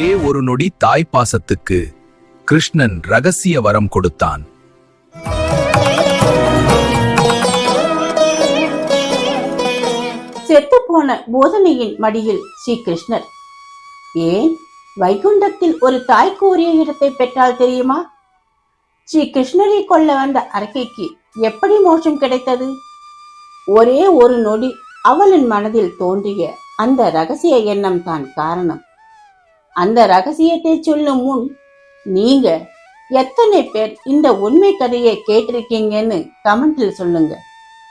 ஒரே ஒரு நொடி தாய் பாசத்துக்கு கிருஷ்ணன் ரகசிய வரம் கொடுத்தான். செத்துப்போன போதனையின் மடியில் ஸ்ரீ கிருஷ்ணர். ஏன்? வைகுண்டத்தில் ஒரு தாய் கூறிய இடத்தை பெற்றால் தெரியுமா? ஸ்ரீ கிருஷ்ணரை கொல்ல வந்த அரக்கைக்கு எப்படி மோட்சம் கிடைத்தது? ஒரே ஒரு நொடி அவளின் மனதில் தோன்றிய அந்த ரகசிய எண்ணம் தான் காரணம். அந்த ரகசியத்தை சொல்லும் முன் நீங்க எத்தனை பேர் இந்த உண்மை கதையை கேட்டிருக்கீங்கன்னு கமெண்ட்ல சொல்லுங்க.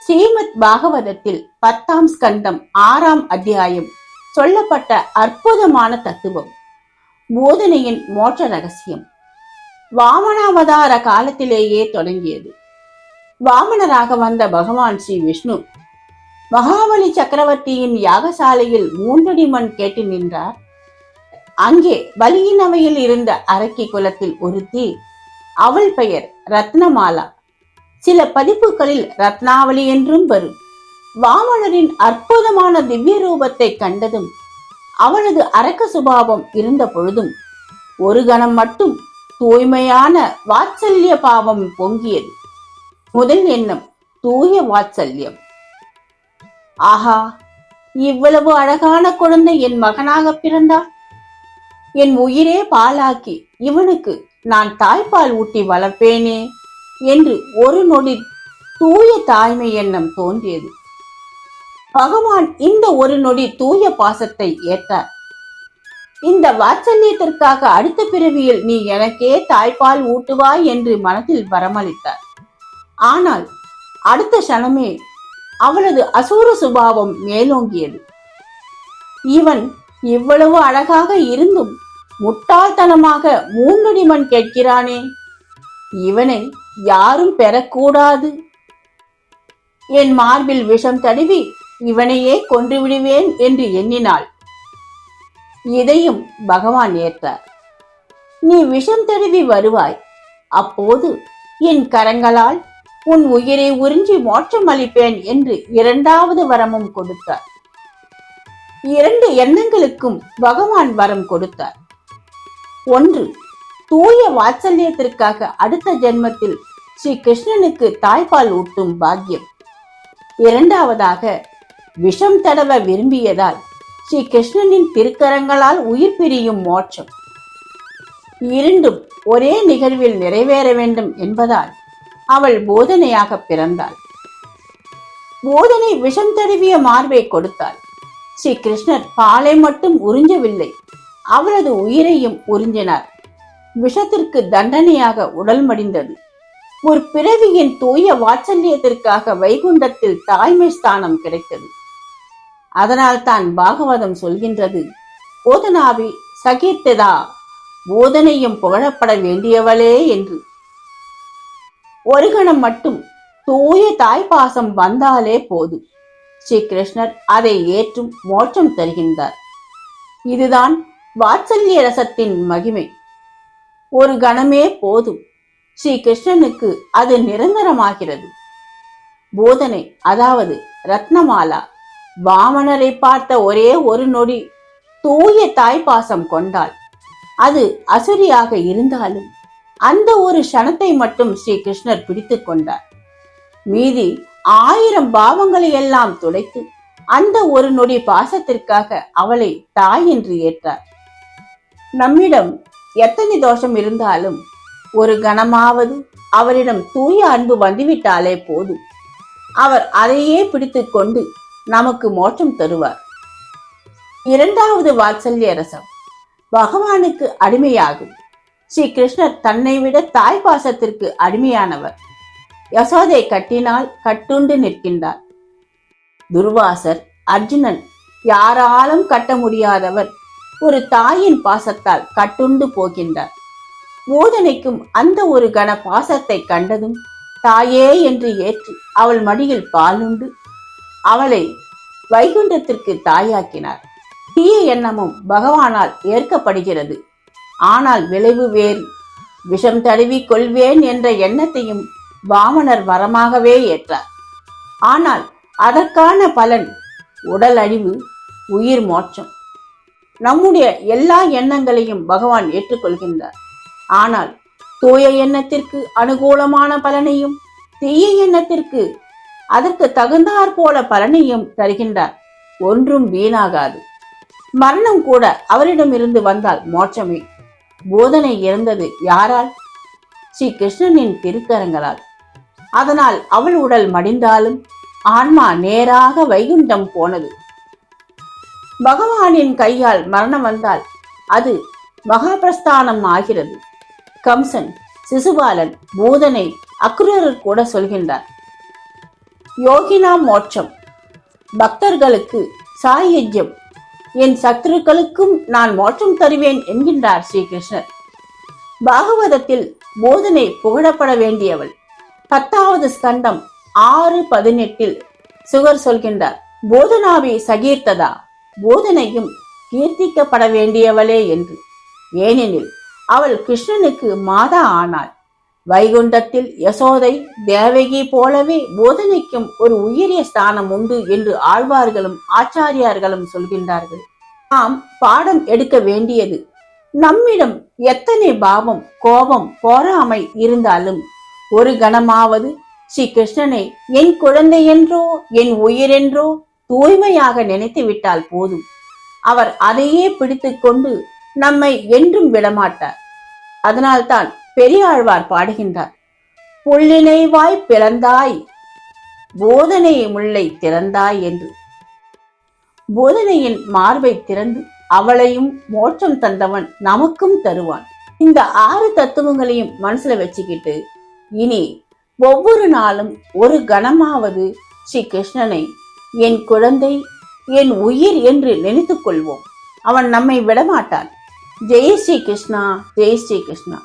ஸ்ரீமத் பாகவதத்தில் பத்தாம் ஸ்கந்தம் ஆறாம் அத்தியாயம் சொல்லப்பட்ட அற்புதமான தத்துவம். போதனையின் மோட்ச ரகசியம். வாமனாவதார காலத்திலேயே தொடங்கியது. வாமனராக வந்த பகவான் ஸ்ரீ விஷ்ணு மகாபலி சக்கரவர்த்தியின் யாகசாலையில் மூன்றடி மண் கேட்டு நின்றார். அங்கே வலியின் அவையில் இருந்த அரக்கி குலத்தில் ஒருத்தி அவள் பெயர் ரத்னமாலா. சில பதிப்புகளில் ரத்னாவளி என்றும் வரும். வாமனரின் அற்புதமான திவ்ய ரூபத்தை கண்டதும் அவளது அரக்க சுபாவம் இருந்த பொழுதும் ஒரு கணம் மட்டும் தூய்மையான வாத்சல்ய பாவம் பொங்கியது. முதல் எண்ணம் தூய வாத்சல்யம். ஆஹா இவ்வளவு அழகான குழந்தை என் மகனாக பிறந்தார் என் உயிரே பாலாக்கி இவனுக்கு நான் தாய்ப்பால் ஊட்டி வளர்ப்பேனே என்று ஒரு நொடி தூய தாய்மை எண்ணம் தோன்றியது. பகவான் இந்த ஒரு நொடி தூய பாசத்தை ஏற்றார். இந்த வாத்சல்யத்திற்காக அடுத்த பிறவியில் நீ எனக்கே தாய்ப்பால் ஊட்டுவாய் என்று மனதில் வரமளித்தார். ஆனால் அடுத்த க்ஷணமே அவளது அசூர சுபாவம் மேலோங்கியது. இவன் இவ்வளவு அழகாக இருந்தும் முட்டாள்தனமாக மூன்றடி மண் கேட்கிறானே. இவனை யாரும் பெறக்கூடாது. என் மார்பில் விஷம் தடவி இவனையே கொன்று விடுவேன் என்று எண்ணினாள். இதையும் பகவான் ஏற்றார். நீ விஷம் தடவி வருவாய். அப்போது என் கரங்களால் உன் உயிரை உறிஞ்சி மோட்சம் அளிப்பேன் என்று இரண்டாவது வரமும் கொடுத்தார். இரண்டு எண்ணங்களுக்கும் பகவான் வரம் கொடுத்தார். ஒன்று தூய வாத்சல்யத்திற்காக அடுத்த ஜென்மத்தில் ஸ்ரீ கிருஷ்ணனுக்கு தாய்ப்பால் ஊட்டும் பாக்கியம். இரண்டாவதாக விஷம் தடவ விரும்பியதால் ஸ்ரீ கிருஷ்ணனின் திருக்கரங்களால் உயிர் பிரியும் மோட்சம். இரண்டும் ஒரே நிகழ்வில் நிறைவேற வேண்டும் என்பதால் அவள் போதனையாக பிறந்தாள். போதனை விஷம் தடவிய மார்பை கொடுத்தாள். ஸ்ரீ கிருஷ்ணர் பாலை மட்டும் உறிஞ்சவில்லை. அவரது உயிரையும் உறிஞ்சினார். விஷத்திற்கு தண்டனையாக உடல் மடிந்தது. ஒரு பிறவியின் தூய வாத்சல்யத்திற்காக வைகுண்டத்தில் தாய்மை ஸ்தானம் கிடைத்தது. அதனால் தான் பாகவதம் சொல்கின்றது போதனாவி சகித்ததா? போதனையும் புகழப்பட வேண்டியவளே என்று. ஒரு கணம் மட்டும் தூய தாய்ப்பாசம் வந்தாலே போதும். ஸ்ரீ கிருஷ்ணர் அதை ஏற்றும் மோட்சம் தருகின்றார். இதுதான் வாத்சல்ய ரசத்தின் மகிமை. ஒரு கணமே போதும். ஸ்ரீ கிருஷ்ணனுக்கு அது நிரந்தரமாகிறது. போதனை அதாவது ரத்னமாலா வாமனரை பார்த்த ஒரே ஒரு நொடி தூய தாய்ப்பாசம் கொண்டாள். அது அசுரியாக இருந்தாலும் அந்த ஒரு க்ஷணத்தை மட்டும் ஸ்ரீ கிருஷ்ணர் பிடித்து கொண்டார். மீதி ஆயிரம் பாவங்களை எல்லாம் துடைத்து அந்த ஒரு நொடி பாசத்திற்காக அவளை தாய் என்று ஏற்றார். நம்மிடம் எத்தனை தோஷம் இருந்தாலும் ஒரு கணமாவது அவரிடம் தூய அன்பு வந்துவிட்டாலே போதும். அவர் அதையே பிடித்துக் கொண்டு நமக்கு மோட்சம் தருவார். இரண்டாவது வாத்சல்ய ரசம் பகவானுக்கு அடிமையாகும். ஸ்ரீ கிருஷ்ணர் தன்னை விட தாய் பாசத்திற்கு அடிமையானவர். யசோதை கட்டினால் கட்டுண்டு நிற்கின்றார். துர்வாசர் அர்ஜுனன் யாராலும் கட்ட முடியாதவர் ஒரு தாயின் பாசத்தால் கட்டுண்டு போகின்றார். மோதனைக்கும் அந்த ஒரு கண பாசத்தை கண்டதும் தாயே என்று ஏற்று அவள் மடியில் பாலுண்டு அவளை வைகுண்டத்திற்கு தாயாக்கினார். தீய எண்ணமும் பகவானால் ஏற்கப்படுகிறது. ஆனால் விளைவு வேறு. விஷம் தழுவி கொள்வேன் என்ற எண்ணத்தையும் வாமனர் வரமாகவே ஏற்றார். ஆனால் அதற்கான பலன் உடல் அழிவு உயிர் மோட்சம். நம்முடைய எல்லா எண்ணங்களையும் பகவான் ஏற்றுக்கொள்கின்றார். ஆனால் தூய எண்ணத்திற்கு அனுகூலமான பலனையும் தீய எண்ணத்திற்கு அதற்கு தகுந்தாற் போல பலனையும் தருகின்றார். ஒன்றும் வீணாகாது. மரணம் கூட அவரிடமிருந்து வந்தால் மோட்சமே. போதனை இறந்தது யாரால்? ஸ்ரீ கிருஷ்ணனின் திருக்கரங்களால். அதனால் அவள் உடல் மடிந்தாலும் ஆன்மா நேராக வைகுண்டம் போனது. பகவானின் கையால் மரணம் வந்தால் அது மகாபிரஸ்தானம் ஆகிறது. கம்சன் சிசுபாலன் பூதனை அக்ரூரர் கூட சொல்கின்றார். யோகினா மோட்சம். பக்தர்களுக்கு சாயுஜ்யம் என் சத்துருக்களுக்கும் நான் மோட்சம் தருவேன் என்கின்றார் ஸ்ரீகிருஷ்ணர் பாகவதத்தில் போதனை புகழப்பட வேண்டியவள். பத்தாவது ஸ்கந்தம் ஆறு பதினெட்டில் சுகர் சொல்கின்றார் போதனாவை சகீர்த்ததா? போதனையும் கீர்த்திக்கப்பட வேண்டியவளே என்று. ஏனெனில் அவள் கிருஷ்ணனுக்கு மாதா ஆனாள். வைகுண்டத்தில் யசோதை தேவகி போலவே போதனைக்கும் ஒரு உயரிய ஸ்தானம் உண்டு என்று ஆழ்வார்களும் ஆச்சாரியார்களும் சொல்கின்றார்கள். நாம் பாடம் எடுக்க வேண்டியது நம்மிடம் எத்தனை பாவம் கோபம் போராமை இருந்தாலும் ஒரு கணமாவது ஸ்ரீ கிருஷ்ணனை என் குழந்தை என்றோ என் உயிரென்றோ தூய்மையாக நினைத்து விட்டால் போதும். அவர் அதையே பிடித்துக் கொண்டு நம்மை என்றும் விடமாட்டார். அதனால்தான் பெரியாழ்வார் பாடுகின்றார் புள்ளினைவாய் பிறந்தாய் போதனை முல்லை திறந்தாய் என்று. போதனையின் மார்பை திறந்து அவளையும் மோட்சம் தந்தவன் நமக்கும் தருவான். இந்த ஆறு தத்துவங்களையும் மனசுல வச்சுக்கிட்டு இனி ஒவ்வொரு நாளும் ஒரு கணமாவது ஸ்ரீ கிருஷ்ணனை என் குழந்தை என் உயிர் என்று நினைத்துக் கொள்வோம். அவன் நம்மை விடமாட்டான். ஜெய் ஸ்ரீ கிருஷ்ணா ஜெய் ஸ்ரீ கிருஷ்ணா